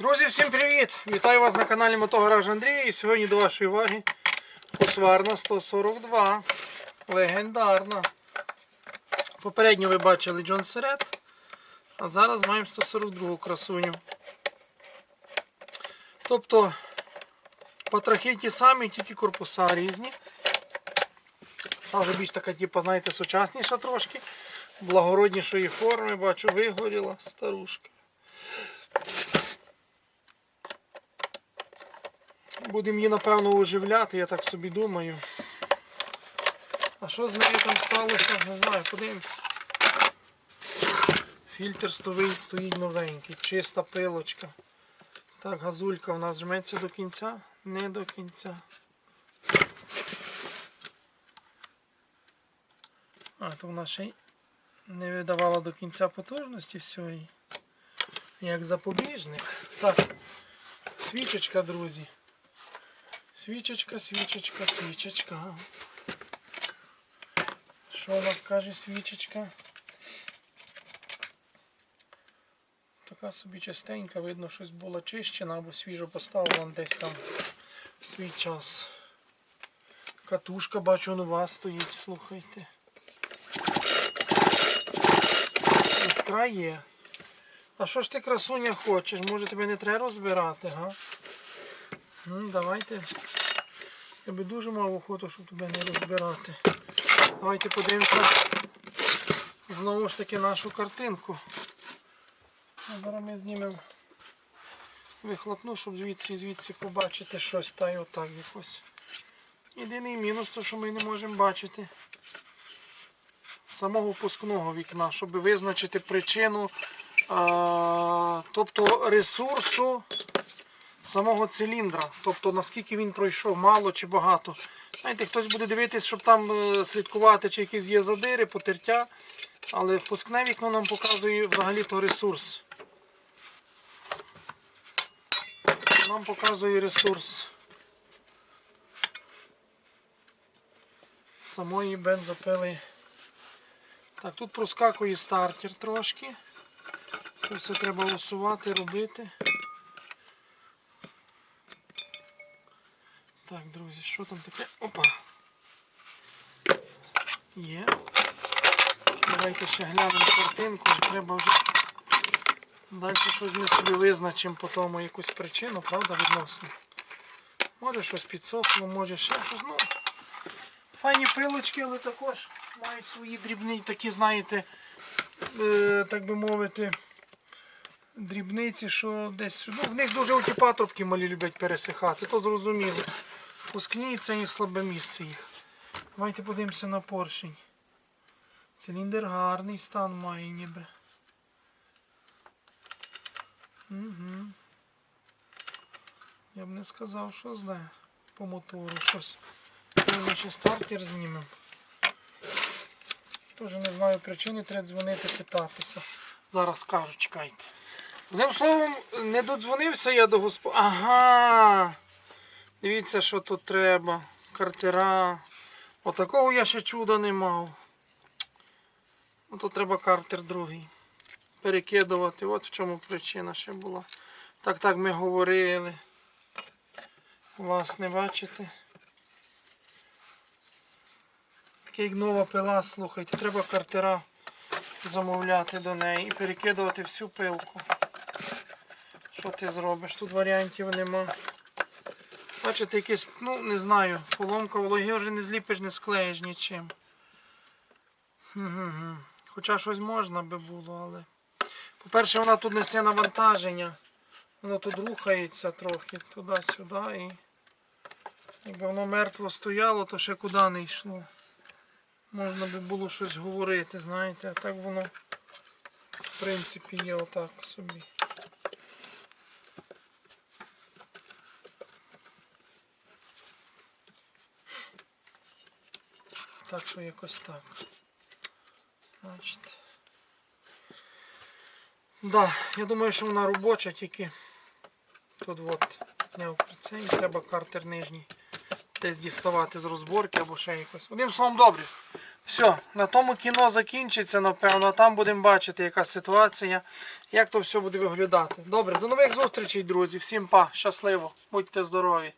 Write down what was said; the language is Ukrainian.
Друзі, всім привіт! Вітаю вас на каналі Мотогараж Андрій. І сьогодні до вашої уваги Husqvarna 142. Легендарна. Попередньо ви бачили Джон Серет, а зараз маємо 142 красуню. Тобто патрахи ті самі, тільки корпуса різні. Та вже більш така, типу, знаєте, сучасніша трошки. Благороднішої форми, бачу, вигоріла старушка. Будемо її, напевно, оживляти, я так собі думаю. А що з нею там сталося, не знаю, подивимось. Фільтр стоїть, стоїть новенький, чиста пилочка. Так, газулька у нас жметься до кінця? Не до кінця. А, то вона ще не видавала до кінця потужності всього. Як запобіжник. Так, свічечка, друзі. Свічечка, свічечка, свічечка. Що у нас каже свічечка? Така собі частенька, видно, щось було чищена або свіжо поставлено десь там в свій час. Катушка, бачу, нова стоїть, слухайте. Іскра є. А що ж ти, красуня, хочеш? Може тебе не треба розбирати, га? Ну, давайте. Я би дуже мав охоту, щоб тебе не розбирати. Давайте подивимося знову ж таки нашу картинку. Зараз ми знімемо вихлопну, щоб звідси звідси побачити щось та й отак якось. Єдиний мінус, то що ми не можемо бачити самого впускного вікна, щоб визначити причину, а, тобто ресурсу самого циліндра, тобто наскільки він пройшов, мало чи багато. Знаєте, хтось буде дивитись, щоб там е, слідкувати, чи якісь є задири, потертя, але впускне вікно нам показує взагалі-то ресурс. Нам показує ресурс самої бензопили. Так, тут проскакує стартер трошки. Це все треба усувати, робити. Так, друзі, що там таке? Опа. Є. Давайте ще глянемо картинку. Треба вже далі щось ми собі визначимо по тому якусь причину, правда, відносно. Може щось підсохло, може ще щось. Ну, файні пилочки, але також мають свої дрібні такі, знаєте, е, так би мовити, дрібниці, що десь. Ну, в них дуже оті патрубки малі люблять пересихати, то зрозуміло. Пускні це і слабе місце їх. Давайте подивимося на поршень. Циліндр гарний стан має ніби. Угу. Я б не сказав, що зле по мотору щось. Ми ще стартер знімемо. Теж не знаю причини, треба дзвонити питатися. Зараз скажу, чекайте. Одним словом, не додзвонився я до госпо... Ага. Дивіться, що тут треба. Картера. Отакого я ще чуда не мав. Ну тут треба картер другий. Перекидувати. От в чому причина ще була. Так, так ми говорили. Власне, бачите. Таке як нова пила, слухайте, треба картера замовляти до неї і перекидувати всю пилку. Що ти зробиш? Тут варіантів нема. Бачите, якесь, ну не знаю, поломка вологи вже не зліпиш, не склеїш нічим. Хоча щось можна би було, але. По-перше, вона тут несе навантаження. Воно тут рухається трохи туди-сюди і якби воно мертво стояло, то ще куди не йшло. Можна би було щось говорити, знаєте, а так воно в принципі є отак собі. Так що якось так. Да, я думаю, що вона робоча, тільки тут от зняв це треба картер нижній десь діставати з розборки або ще якось. Одним словом, добре. Все, на тому кіно закінчиться, напевно. а Там будемо бачити, яка ситуація, як то все буде виглядати. Добре, до нових зустрічей, друзі. Всім па, щасливо, будьте здорові.